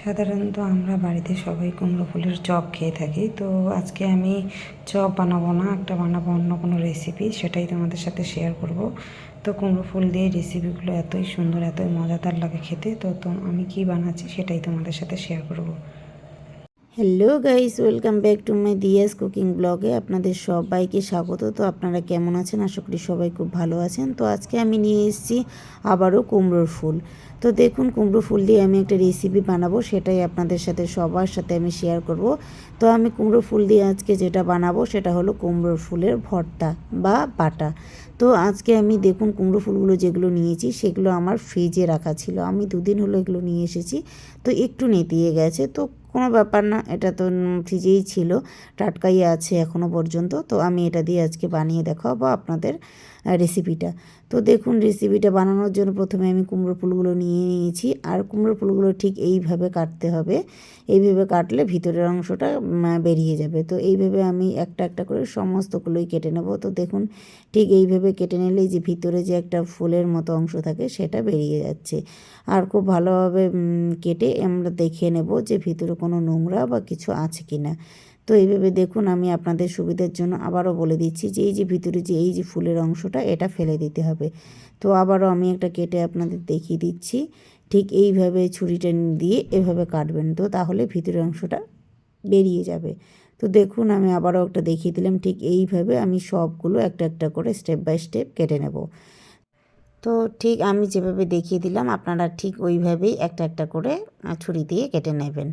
সাধারণত আমরা বাড়িতে সবাই কুমড়ো ফুলের চপ খেয়ে থাকি। তো আজকে আমি চপ বানাবো না, একটা বানাবো অন্য কোনো রেসিপি সেটাই তোমাদের সাথে শেয়ার করব। তো কুমড়ো ফুল দিয়ে রেসিপিগুলো এতই সুন্দর, এতই মজাদার লাগে খেতে, তো আমি কি বানাচ্ছি সেটাই তোমাদের সাথে শেয়ার করব। Hello guys welcome back to my Diya's cooking ব্লগে আপনাদের সবাইকে স্বাগত। তো আপনারা কেমন আছেন? আশা করি সবাই খুব ভালো আছেন। তো আজকে আমি নিয়ে এসেছি আবারও কুমড়োর ফুল। তো দেখুন কুমড়ো ফুল দিয়ে আমি একটা রেসিপি বানাবো, সেটাই আপনাদের সাথে, সবার সাথে আমি শেয়ার করব। তো আমি কুমড়ো ফুল দিয়ে আজকে যেটা বানাবো, সেটা হলো কুমড়োর ফুলের ভর্তা বা বাটা। তো আজকে আমি দেখুন কুমড়ো ফুলগুলো যেগুলো নিয়েছি, সেগুলো আমার ফ্রিজে রাখা ছিল। আমি দুদিন হলো এগুলো নিয়ে এসেছি। তো একটু নেতিয়ে গেছে। তো কোনো ব্যাপার না, এটা তো ফ্রিজেই ছিল, টাটকাই আছে এখনও পর্যন্ত, তো আমি এটা দিয়ে আজকে বানিয়ে দেখাবো আপনাদের রেসিপিটা তো দেখুন রেসিপিটা বানানোর জন্য প্রথমে আমি কুমড়ো ফুলগুলো নিয়ে নিয়েছি, আর কুমড়ো ফুলগুলো ঠিক এইভাবে কাটতে হবে, এইভাবে কাটলে ভিতরের অংশটা বেরিয়ে যাবে। তো এইভাবে আমি একটা একটা করে সমস্তগুলোই কেটে নেব, তো দেখুন ঠিক এইভাবে কেটে নিলেই যে ভিতরে যে একটা ফুলের মতো অংশ থাকে সেটা বেরিয়ে যাচ্ছে। আর খুব ভালোভাবে কেটে আমরা দেখে নেব যে ভিতরে কোনো নোংরা বা কিছু আছে কি না? তো এইভাবে দেখুন, আমি আপনাদের সুবিধার জন্য আবারও বলে দিচ্ছি যে, এই যে ভিতরে যে, এই যে ফুলের অংশটা, এটা ফেলে দিতে হবে। তো আবারও আমি একটা কেটে আপনাদের দেখিয়ে দিচ্ছি। ঠিক এইভাবে ছুরিটা দিয়ে এভাবে কাটবেন। তো তাহলে ভিতরের অংশটা বেরিয়ে যাবে। তো দেখুন, আমি আবারও একটা দেখিয়ে দিলাম। ঠিক এইভাবে আমি সবগুলো একটা একটা করে স্টেপ বাই স্টেপ কেটে নেব। তো ঠিক আমি যেভাবে দেখিয়ে দিলাম, আপনারা ঠিক ওইভাবেই একটা একটা করে ছুরি দিয়ে কেটে নেবেন।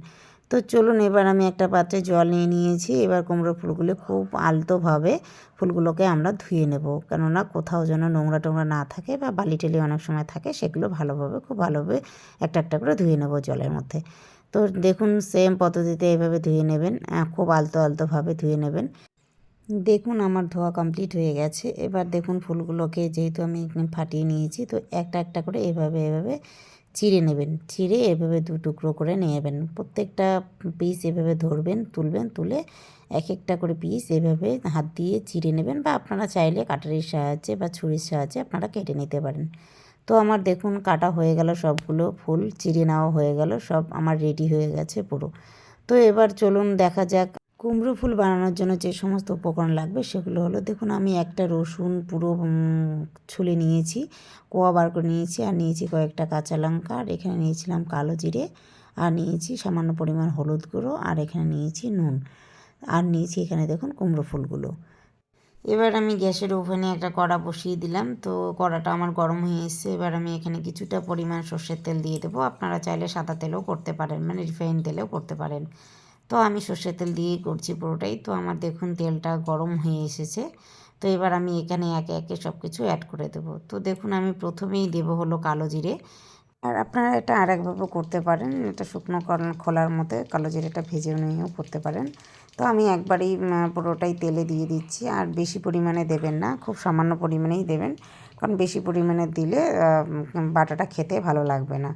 তো চলুন এবার আমি একটা পাত্রে জল নিয়ে নিয়েছি। এবার কুমড়ো ফুলগুলো খুব আলতোভাবে ফুলগুলোকে আমরা ধুয়ে নেব। কেননা কোথাও যেন নোংরা টোংরা না থাকে বা বালি টেলি অনেক সময় থাকে, সেগুলো ভালোভাবে, খুব ভালোভাবে একটা একটা করে ধুয়ে নেব জলের মধ্যে। তো দেখুন সেম পদ্ধতিতে এভাবে ধুয়ে নেবেন খুব আলতো আলতোভাবে ধুয়ে নেবেন। দেখুন, আমার ধোয়া কমপ্লিট হয়ে গেছে। এবার দেখুন, ফুলগুলোকে যেহেতু আমি ফাটিয়ে নিয়েছি, তো একটা একটা করে এভাবে এভাবে চিড়ে নেবেন, চিড়ে এভাবে দু টুকরো করে নেবেন প্রত্যেকটা পিস এভাবে ধরবেন, তুলবেন, তুলে এক একটা করে পিস এভাবে হাত দিয়ে চিড়ে নেবেন বা আপনারা চাইলে কাটারির সাহায্যে বা ছুরির সাহায্যে আপনারা কেটে নিতে পারেন। তো আমার দেখুন কাটা হয়ে গেল সবগুলো ফুল, চিড়ে নেওয়া হয়ে গেল, সব আমার রেডি হয়ে গেছে পুরো। তো এবার চলুন দেখা যাক কুমড়ো ফুল বানানোর জন্য যে সমস্ত উপকরণ লাগবে সেগুলো হলো, দেখুন আমি একটা রসুন পুরো ছুলে নিয়েছি, কোয়া বার করে নিয়েছি, আর নিয়েছি কয়েকটা কাঁচা লঙ্কা, আর এখানে নিয়েছিলাম কালো জিরে, আর নিয়েছি সামান্য পরিমাণ হলুদ গুঁড়ো, আর এখানে নিয়েছি নুন, আর নিয়েছি এখানে দেখুন কুমড়ো ফুলগুলো। এবার আমি গ্যাসের ওভেনে একটা কড়া বসিয়ে দিলাম, তো কড়াটা আমার গরম হয়ে এসছে, এবার আমি এখানে কিছুটা পরিমাণ সর্ষের তেল দিয়ে দেবো, আপনারা চাইলে সাদা তেলেও করতে পারেন মানে রিফাইন তেলেও করতে পারেন। তো আমি সর্ষের তেল দিয়েই করছি পুরোটাই। তো আমার দেখুন তেলটা গরম হয়ে এসেছে। তো এবার আমি এখানে একে একে সব কিছু অ্যাড করে দেবো। তো দেখুন আমি প্রথমেই দেবো হলো কালো জিরে। আর আপনারা এটা আরেকভাবেও করতে পারেন। এটা শুকনো খোলার মতো কালো জিরেটা ভেজে নিয়েও করতে পারেন। তো আমি একবারেই পুরোটাই তেলে দিয়ে দিচ্ছি। আর বেশি পরিমাণে দেবেন না, খুব সামান্য পরিমাণেই দেবেন। কারণ বেশি পরিমাণে দিলে বাটাটা খেতে ভালো লাগবে না।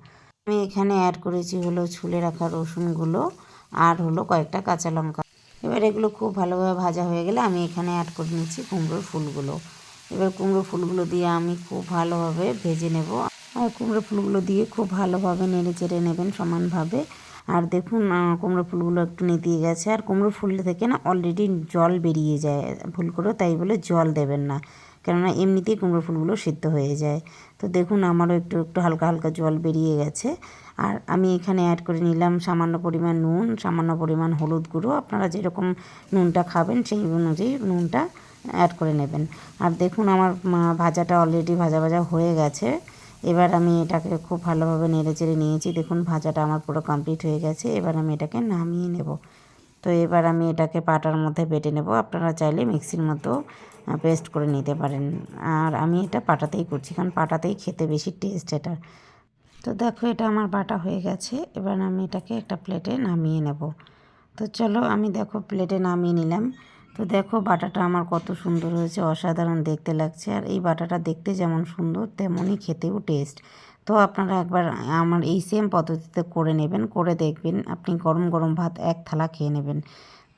আমি এখানে অ্যাড করেছি হলো ছুলে রাখা রসুনগুলো। আর হলো কয়েকটা কাঁচা লঙ্কা। এবার এগুলো খুব ভালোভাবে ভাজা হয়ে গেলে আমি এখানে অ্যাড করে নিচ্ছি কুমড়োর ফুলগুলো। এবার কুমড়ো ফুলগুলো দিয়ে আমি খুব ভালোভাবে ভেজে নেব। আর কুমড়ো ফুলগুলো দিয়ে খুব ভালোভাবে নেড়ে চেড়ে নেবেন সমানভাবে। আর দেখুন কুমড়ো ফুলগুলো একটু নেতিয়ে গেছে। আর কুমড়ো ফুল থেকে না অলরেডি জল বেরিয়ে যায়। ভুল করে তাই বলে জল দেবেন না। কেননা এমনিতেই কুমড়ো ফুলগুলো সিদ্ধ হয়ে যায়। তো দেখুন, আমারও একটু একটু হালকা হালকা জল বেরিয়ে গেছে। আর আমি এখানে অ্যাড করে নিলাম সামান্য পরিমাণ নুন, সামান্য পরিমাণ হলুদ গুঁড়ো। আপনারা যেরকম নুনটা খাবেন, সেই অনুযায়ী নুনটা অ্যাড করে নেবেন। আর দেখুন, আমার ভাজাটা অলরেডি ভাজা ভাজা হয়ে গেছে। এবার আমি এটাকে খুব ভালোভাবে নেড়ে চেড়ে নিয়েছি। দেখুন, ভাজাটা আমার পুরো কমপ্লিট হয়ে গেছে। এবার আমি এটাকে নামিয়ে নেব। তো এবার আমি এটাকে পাটার মধ্যে বেটে নেব। আপনারা চাইলে মিক্সির মতো পেস্ট করে নিতে পারেন। আর আমি এটা পাটাতেই করছি, কারণ পাটাতেই খেতে বেশি টেস্ট এটা। তো দেখো, এটা আমার বাটা হয়ে গেছে। এবার আমি এটাকে একটা প্লেটে নামিয়ে নেব। তো চলো, আমি দেখো প্লেটে নামিয়ে নিলাম। তো দেখো, বাটাটা আমার কত সুন্দর হয়েছে, অসাধারণ দেখতে লাগছে। আর এই বাটাটা দেখতে যেমন সুন্দর, তেমনই খেতেও টেস্ট। তো আপনারা একবার আমার এই সেম পদ্ধতিতে করে নেবেন, করে দেখবেন আপনি গরম গরম ভাত এক থালা খেয়ে নেবেন।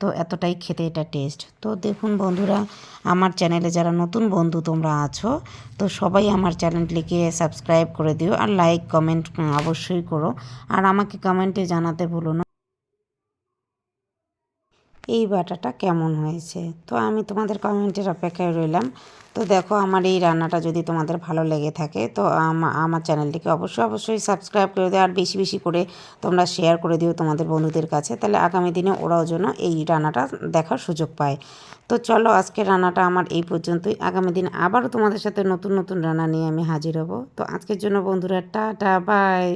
তো এতটাই খেতে এটা টেস্ট তো দেখুন বন্ধুরা, আমার চ্যানেলে যারা নতুন বন্ধু তোমরা আছো, তো সবাই আমার চ্যানেলটিকে সাবস্ক্রাইব করে দিও আর লাইক কমেন্ট অবশ্যই করো। আর আমাকে কমেন্টে জানাতে ভুলো না। এই বাটাটা কেমন হয়েছে? তো আমি তোমাদের কমেন্টের অপেক্ষায় রইলাম। তো দেখো, আমার এই রান্নাটা যদি তোমাদের ভালো লেগে থাকে, তো আমার চ্যানেলটিকে অবশ্যই অবশ্যই সাবস্ক্রাইব করে দিও। আর বেশি বেশি করে তোমরা শেয়ার করে দিও তোমাদের বন্ধুদের কাছে, তাহলে আগামী দিনে ওরাও যেন এই রান্নাটা দেখার সুযোগ পায়। তো চলো, আজকের রান্নাটা আমার এই পর্যন্তই। আগামী দিন আবারও তোমাদের সাথে নতুন নতুন রান্না নিয়ে আমি হাজির হব। তো আজকের জন্য বন্ধুরা, টাটা, বাই।